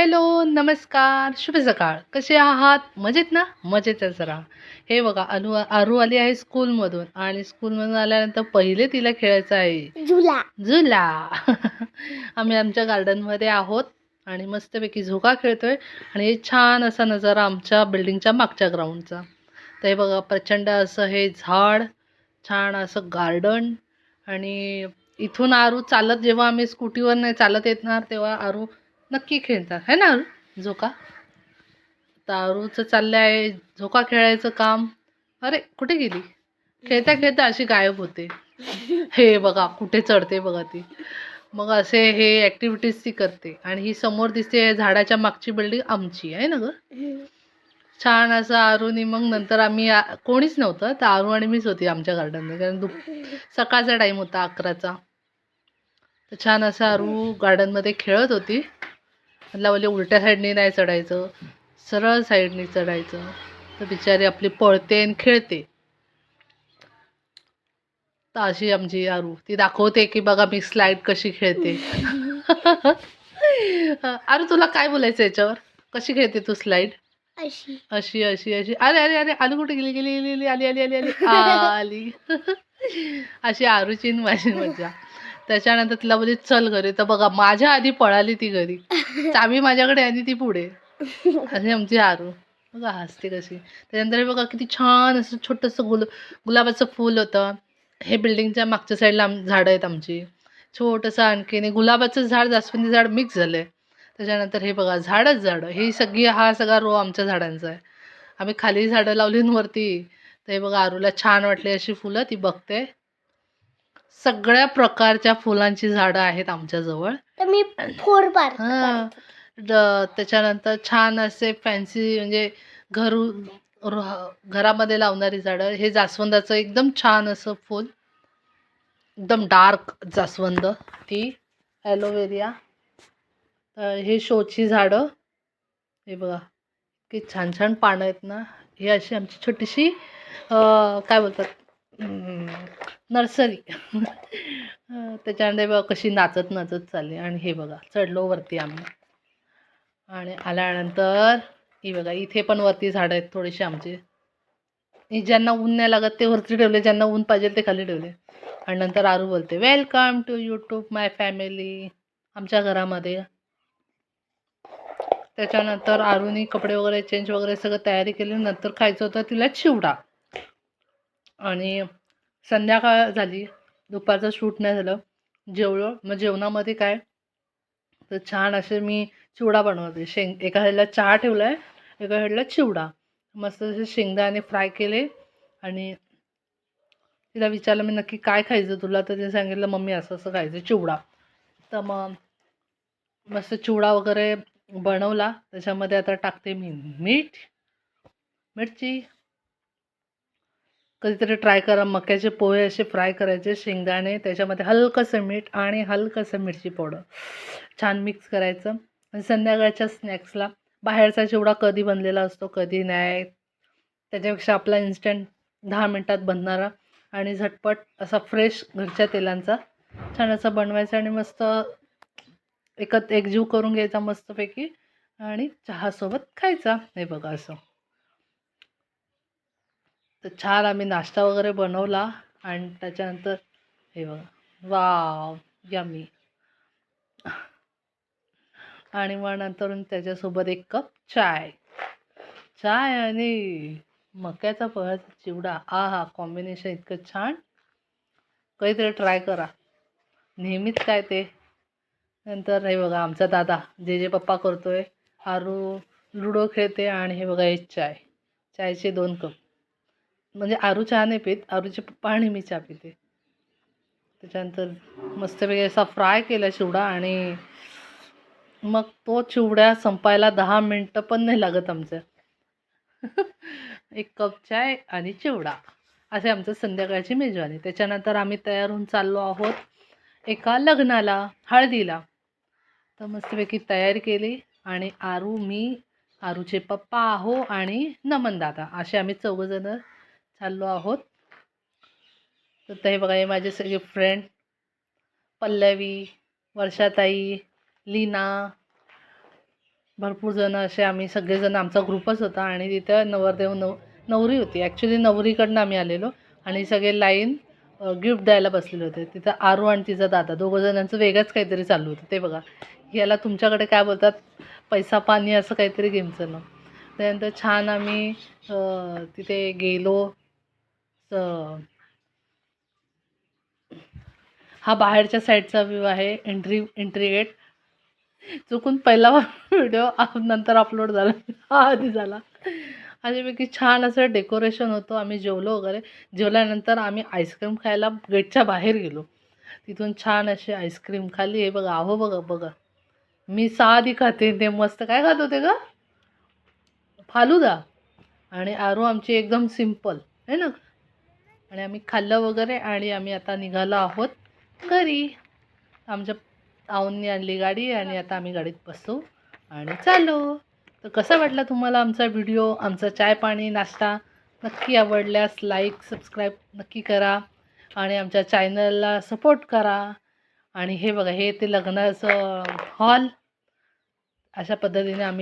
Hello नमस्कार शुभ सकाळ. कसे आहात? मजेत ना? मजेतच राहा. हे बघा अनु आरू आली आहे स्कूलमधून आणि स्कूलमधून आल्यानंतर पहिले तिला खेळायचं आहे. झुला. झुला. आम्ही आमच्या गार्डनमध्ये आहोत आणि मस्तपैकी झोका खेळतोय आणि हे छान असा नजारा आमच्या बिल्डिंगच्या मागच्या ग्राउंडचा तर हे बघा प्रचंड असं हे झाड छान असं गार्डन आणि इथून आरू चालत जेव्हा आम्ही स्कूटीवर नाही चालत येणार तेव्हा आरू नक्की खेळतात है ना? झोका? तारूचं चाललं आहे झोका खेळायचं काम. अरे कुठे गेली? खेळता खेळता अशी गायब होते. हे बघा कुठे चढते बघा ती. मग असे हे ॲक्टिव्हिटीज ती करते. आणि ही समोर दिसते झाडाच्या मागची बिल्डिंग आमची आहे ना गं? छान असं आरूनी मग नंतर आम्ही कोणीच नव्हतं. तर आरू आणि मीच होती आमच्या गार्डनमध्ये कारण दुप सकाळचा टाईम होता अकराचा. तर छान असं आरू गार्डनमध्ये खेळत होती. मला बोलले उलट्या साईडनी नाही चढायचं. सरळ साईडनी चढायचं. तर बिचारी आपली पळते आणि खेळते. तर अशी आमची आरू. ती दाखवते की बघा मी स्लाईड कशी खेळते. आरू तुला काय बोलायचं याच्यावर? कशी खेळते तू स्लाईड अशी. अशी अशी अशी. अरे अरे अरे आलू कुठे गेली गेली गेली गेली आली आली आली आली. आली. अशी आरूची माझी मजा त्याच्यानंतर तिला बोलली चल घरी. तर बघा माझ्या आधी पळाली ती घरी. चावी माझ्याकडे आणि ती पुढे. अशी आमची आरू. बघा हसते कशी. त्याच्यानंतर हे बघा किती छान असं छोटंसं गुल गुलाबाचं फूल होतं. हे बिल्डिंगच्या मागच्या साईडला आम झाडं आहेत आमची. छोटंसं आणखीन गुलाबाचं झाड जास्वंदी झाड मिक्स झालं आहे त्याच्यानंतर हे बघा झाडच झाडं. ही सगळी हा सगळा रो आमच्या झाडांचा आहे. आम्ही खाली झाडं लावली वरती. तर हे बघा आरूला छान वाटली अशी फुलं ती बघते. सगळ्या प्रकारच्या फुलांची झाडं आहेत आमच्याजवळ. तर मी फोर हां. त्याच्यानंतर छान असे फॅन्सी म्हणजे घरू घरामध्ये लावणारी झाडं. हे जास्वंदाचं एकदम छान असं फूल. एकदम डार्क जास्वंद ती. ॲलोवेरिया तर हे शोची झाडं. हे बघा की छान छान पानं आहेत ना. ही अशी आमची छोटीशी काय बोलतात? नर्सरी. त्याच्यानंतर बघा कशी नाचत नाचत चालली. आणि हे बघा चढलो वरती आम्ही. आणि आल्यानंतर ही बघा इथे पण वरती झाडं आहेत थोडीशी आमचे. ज्यांना ऊन नाही लागत ते वरती ठेवले. ज्यांना ऊन पाहिजे ते खाली ठेवले. आणि नंतर आरू बोलते welcome to YouTube my family आमच्या घरामध्ये. त्याच्यानंतर आरूनी कपडे वगैरे चेंज वगैरे सगळं तयारी केली. नंतर खायचं होतं तिला चिवडा. आणि संध्याकाळ झाली. दुपारचं शूट नाही झालं. जेवलो. मग जेवणामध्ये काय? तर छान असे मी चिवडा बनवते. शेंग एका साईडला चहा ठेवला आहे एका साईडला चिवडा. मस्त असे शेंगदाणे फ्राय केले आणि तिला विचारलं मी नक्की काय खायचं तुला? तर तिने सांगितलं मम्मी असं असं खायचं चिवडा. तर मग मस्त चिवडा वगैरे बनवला. त्याच्यामध्ये आता टाकते मी मीठ. मिरची. कधीतरी ट्राय करा. मक्याचे पोहे असे फ्राय करायचे शेंगदाणे त्याच्यामध्ये हलकंसं मीठ आणि हलकंसं मिरची पावडर छान मिक्स करायचं. आणि संध्याकाळच्या स्नॅक्सला बाहेरचा चिवडा कधी बनलेला असतो कधी नाही त्याच्यापेक्षा आपला इन्स्टंट दहा मिनटात बनणारा आणि झटपट असा फ्रेश घरच्या तेलांचा छान असा बनवायचा आणि मस्त एकत एकजीव करून घ्यायचा मस्तपैकी आणि चहासोबत खायचा. हे बघा असं. तर छान आम्ही नाश्ता वगैरे बनवला आणि त्याच्यानंतर हे बघा. Wow yummy. आणि मग नंतर त्याच्यासोबत एक कप चाय. चाय आणि मक्याचा पोह्याचा चिवडा. आ हा कॉम्बिनेशन इतकं छान. काहीतरी ट्राय करा. नेहमीच काय ते? नंतर हे बघा आमचा दादा जे जे पप्पा करतोय आरू लुडो खेळते आणि हे बघा हे चाय. चायचे दोन कप. म्हणजे आरू चहा नाही पित आरूचे पप्पा आणि मी चहा पिते. त्याच्यानंतर मस्तपैकी असा फ्राय केला चिवडा आणि मग तो चिवड्या संपायला दहा मिनटं पण नाही लागत आमचं. एक कप चाय आणि चिवडा. असे आमचं संध्याकाळची मेजवानी. त्याच्यानंतर आम्ही तयार होऊन चाललो आहोत एका लग्नाला हळदीला. तर मस्तपैकी तयारी केली आणि आरू मी आरूचे पप्पा आहो आणि नमन दादा असे आम्ही चौघजणं चाललो आहोत. तर ते बघा हे माझे सगळे फ्रेंड पल्लवी वर्षाताई लीना. भरपूर जण असे आम्ही सगळेजण आमचा ग्रुपच होता आणि तिथं नवरदेव नव नवरी होती. ॲक्च्युली नवरीकडनं आम्ही आलेलो आणि सगळे लाईन गिफ्ट द्यायला बसलेले होते. तिथं आरू आणि तिचा दादा दोघं जणांचं वेगळंच काहीतरी चालू होतं. ते बघा याला तुमच्याकडे काय बोलतात? पैसा पाणी असं काहीतरी गेमचं ना. त्यानंतर छान आम्ही तिथे गेलो. हा बाहेरच्या साईडचा व्ह्यू आहे एंट्री एंट्री गेट चुकून पहिला व्हिडिओ नंतर अपलोड झाला हा आधी झाला. आणि छान असं डेकोरेशन होतं आम्ही जेवलो वगैरे. जेवल्यानंतर आम्ही आईस्क्रीम खायला गेटच्या बाहेर गेलो. तिथून छान अशी आईस्क्रीम खाली हे बघा अहो बघा बघा. मी साधी खाते ते मस्त. काय खात होते का फालुदा. आणि आरू आमची एकदम सिंपल है ना? आणि आम्ही खाल्लं वगैरे आणि आम्ही आता निघालो आहोत घरी. आमच्या आऊंनी आणली गाडी आणि आता आम्ही गाडीत बसू. आणि चालो. तर कसा वाटला तुम्हाला आमचा व्हिडिओ? आमचा चाय पाणी नाश्ता नक्की आवडल्यास लाईक सबस्क्राईब नक्की करा. आणि आमच्या चॅनलला सपोर्ट करा. आणि हे बघा हे ते लग्नाचं हॉल अशा पद्धतीने आम्ही